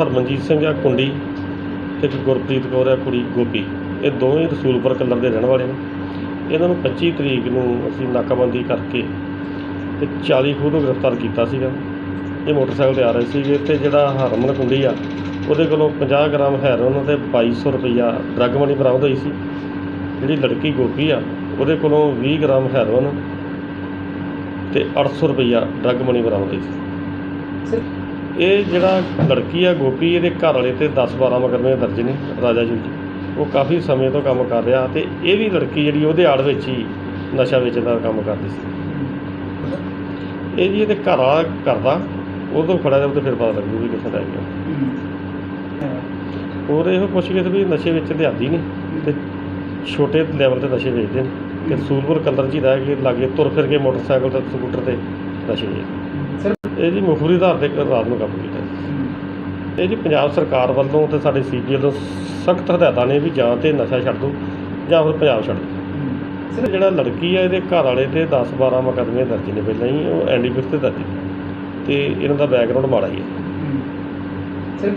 ਹਰਮਨਜੀਤ ਸਿੰਘ ਆ, ਕੁੰਡੀ ਤੇ ਇੱਕ ਗੁਰਪ੍ਰੀਤ ਕੌਰ ਆ, ਕੁੜੀ ਗੋਪੀ। ਇਹ ਦੋਵੇਂ ਰਸੂਲਪੁਰ ਕਲਰ ਦੇ ਰਹਿਣ ਵਾਲੇ ਨੇ। ਇਹਨਾਂ ਨੂੰ 25 ਤਰੀਕ ਨੂੰ ਅਸੀਂ ਨਾਕਾਬੰਦੀ ਕਰਕੇ ਤੇ 40 ਖੂਹ ਨੂੰ ਗ੍ਰਿਫਤਾਰ ਕੀਤਾ ਸੀਗਾ। ਇਹ ਮੋਟਰਸਾਈਕਲ ਤੇ ਆ ਰਹੇ ਸੀਗੇ ਤੇ ਜਿਹੜਾ ਹਰਮਨ ਕੁੰਡੀ ਆ, ਉਹਦੇ ਕੋਲੋਂ 50 ਗ੍ਰਾਮ ਹੈਰੋਨ ਤੇ 2200 ਰੁਪਈਆ ਡਰੱਗ ਮਨੀ ਬਰਾਮਦ ਹੋਈ ਸੀ। ਜਿਹੜੀ ਲੜਕੀ ਗੋਪੀ ਆ, ਉਹਦੇ ਕੋਲੋਂ 20 ਗ੍ਰਾਮ ਹੈਰੋਨ ਤੇ 800 ਰੁਪਈਆ ਡਰੱਗ ਮਨੀ ਬਰਾਮਦ ਹੋਈ ਸੀ। ਸਰ ਇਹ ਜਿਹੜਾ ਲੜਕੀ ਆ, ਗੋਪੀ, ਇਹਦੇ ਘਰ ਵਾਲੇ ਤੇ 10 12 ਮੁਕੱਦਮੇ ਦਰਜ ਨੇ, ਰਾਜਾ ਜੀ ਉਹ ਕਾਫੀ ਸਮੇਂ ਤੋਂ ਕੰਮ ਕਰ ਰਿਹਾ ਤੇ ਇਹ ਵੀ ਲੜਕੀ ਜਿਹੜੀ ਉਹਦੇ ਆੜ ਵਿੱਚ ਹੀ ਨਸ਼ਾ ਵੇਚਣ ਦਾ ਕੰਮ ਕਰਦੀ ਸੀ। ਇਹ ਜੀ ਇਹਦੇ ਘਰ ਵਾਲਾ ਕਰਦਾ ਉਦੋਂ ਖੜਾ ਜਾ ਤੇ ਫਿਰ ਪਤਾ ਲੱਗੂ ਵੀ ਕਿੱਥੋਂ ਰਹਿ ਗਿਆ। ਹੋਰ ਇਹੋ ਪੁੱਛ ਕੇ ਵੀ ਨਸ਼ੇ ਵਿੱਚ ਲਿਆਦੀ ਨੇ ਤੇ ਛੋਟੇ ਲੈਵਲ ਤੇ ਨਸ਼ੇ ਵੇਚਦੇ ਨੇ ਤੇ ਸੂਰਪੁਰ ਕਲਰ ਜੀ ਰਹਿ ਕੇ ਲਾਗੇ ਤੁਰ ਫਿਰ ਕੇ ਮੋਟਰਸਾਈਕਲ ਤੇ ਸਕੂਟਰ ਤੇ ਨਸ਼ੇ ਵੇਚਦੇ ਇਹ ਜੀ ਮੁਖਬਰੀ ਆਧਾਰ ਤੇ ਰਾਤ ਨੂੰ ਕੰਮ ਕੀਤਾ ਇਹ ਜੀ ਪੰਜਾਬ ਸਰਕਾਰ ਵੱਲੋਂ ਤੇ ਸਾਡੇ ਸੀਪੀ ਤੋਂ ਸਖਤ ਹਦਾਇਤਾਂ ਨੇ ਵੀ ਜਾਂ ਤੇ ਨਸ਼ਾ ਛੱਡ ਦਿਓ ਜਾਂ ਫਿਰ ਪੰਜਾਬ ਛੱਡ ਦਿਓ। ਸਰ, ਜਿਹੜਾ ਲੜਕੀ ਆ, ਇਹਦੇ ਘਰ ਵਾਲੇ ਤੇ 10 12 ਮੁਕੱਦਮੇ ਦਰਜ ਨੇ ਪਹਿਲਾਂ ਹੀ, ਉਹ ਐਨਡੀਪੀਐਸ ਤੇ ਦਰਜ ਨੇ। ਤੇ ਇਹਨਾਂ ਦਾ ਬੈਕਗ੍ਰਾਉਂਡ ਮਾੜਾ ਹੀ। ਹੈ। ਸਰ